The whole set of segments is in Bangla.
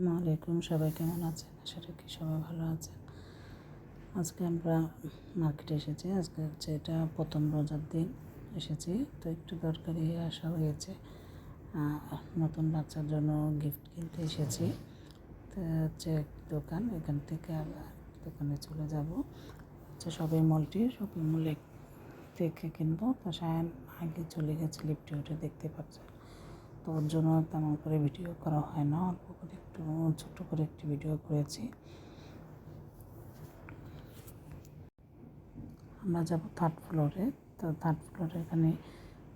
আসসালামু আলাইকুম, সবাই কেমন আছেন? আশা রাখি সবাই ভালো আছেন। আজকে আমরা মার্কেটে এসেছি। আজকে হচ্ছে এটা প্রথম রোজার দিন এসেছি। তো একটু দরকারি আসা হয়েছে। নতুন বাচ্চার জন্য গিফট কিনতে এসেছি। তো হচ্ছে দোকান, এখান থেকে দোকানে চলে যাব। হচ্ছে শপিং মলটি শপিং মলে থেকে কিনবো। তো সায়ন আগে চলে গেছে লিফটে উঠে দেখতে পাচ্ছেন। তো ওর জন্য তেমন করে ভিডিও করা হয় না। অল্প করে একটু, ছোট্ট করে একটি ভিডিও করেছি। আমরা যাব থার্ড ফ্লোরে তো থার্ড ফ্লোরে এখানে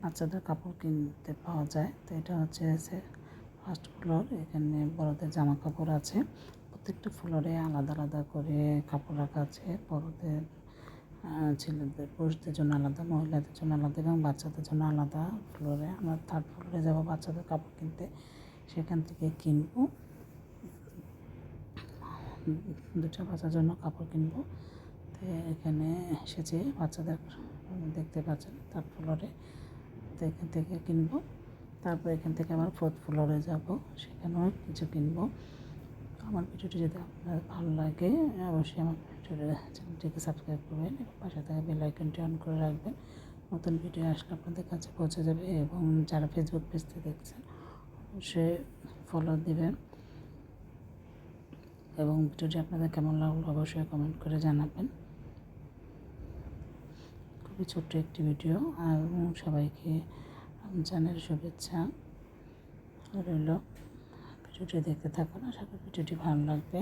বাচ্চাদের কাপড় কিনতে পাওয়া যায়। তো এটা হচ্ছে ফার্স্ট ফ্লোর এখানে বড়দের জামা কাপড় আছে। প্রত্যেকটা ফ্লোরে আলাদা আলাদা করে কাপড় রাখা আছে। বড়দের ছেলেদের, পুরুষদের জন্য আলাদা, মহিলাদের জন্য আলাদা এবং বাচ্চাদের জন্য আলাদা ফ্লোরে আমরা থার্ড ফ্লোরে যাব, বাচ্চাদের কাপড় কিনতে। সেখান থেকে কিনবো। দুটো বাচ্চার জন্য কাপড় কিনবো। তো এখানে এসেছে বাচ্চাদের, দেখতে পাচ্ছেন থার্ড ফ্লোরে তো এখান থেকে কিনবো। তারপর এখান থেকে আবার ফোর্থ ফ্লোরে যাব। সেখানেও কিছু কিনবো। আমার ভিডিওটি যদি আপনার ভালো লাগে, অবশ্যই আমার ভিডিওটি চ্যানেলটিকে সাবস্ক্রাইব করবেন এবং পাশে থাকা বেল আইকনটি অন করে রাখবেন। নতুন ভিডিও আসলে আপনাদের কাছে পৌঁছে যাবে এবং যারা ফেসবুক পেজতে দেখছেন, অবশ্যই ফলো দেবেন। এবং ভিডিওটি আপনাদের কেমন লাগল অবশ্যই কমেন্ট করে জানাবেন। খুবই ছোট্ট একটি ভিডিও, আর সবাইকে রমজানের শুভেচ্ছা রইল। ভিডিওটি দেখতে থাকুন। আশা করি ভিডিওটি ভালো লাগবে।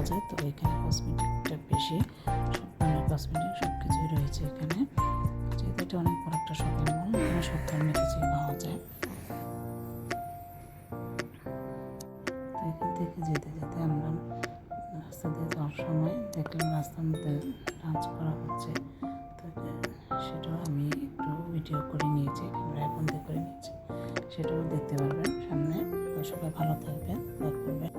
পাওয়া যায় তো এখানে কসমেটিকটা বেশি। ধরনের কসমেটিক সব কিছুই রয়েছে এখানে। যেহেতু এটা অনেক বড় একটা শপিং মল এখানে সব ধরনের কিছুই পাওয়া যায়। তো এখান থেকে যেতে যেতে আমরা রাস্তা দিয়ে যাওয়ার সময় দেখলাম রাস্তার মধ্যে ডান্স করা হচ্ছে। তো সেটাও আমি একটু ভিডিও করে নিয়েছি ক্যামেরায় বন্দি করে নিয়েছি। সেটাও দেখতে পারবেন সামনে। সবাই ভালো থাকবেন লাইক করবেন